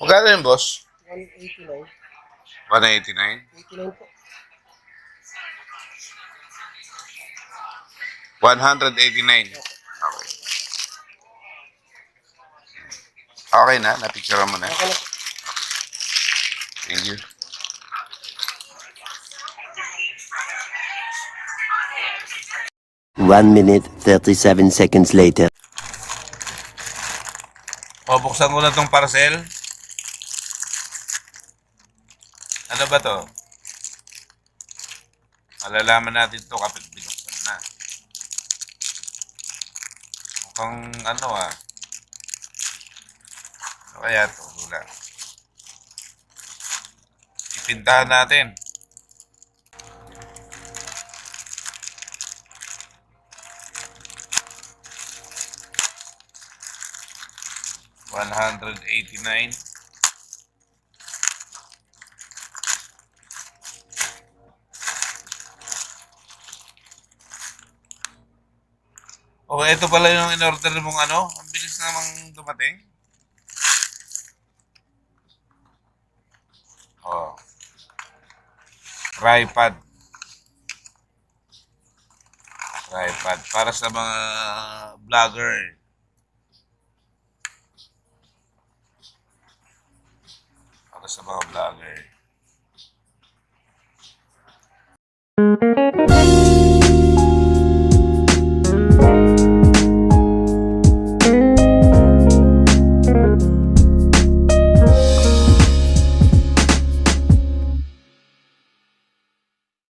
Magkano yun, boss? 189. 189? 89 po. 189. Okay. Okay na, napicture mo na. Okay na. Thank you. One minute, 37 seconds later. O, buksan ko na tong parcel. Ano ba to? Malalaman natin to kapag binuksan na. Mukhang ano ah. Ano kaya to? Wala. Ipintahan natin. One hundred eighty-nine. Oh, ito pala yung in-order mong ano. Ang bilis namang dumating. Oh. Tripod. Tripod. Para sa mga vlogger. Para sa mga vlogger.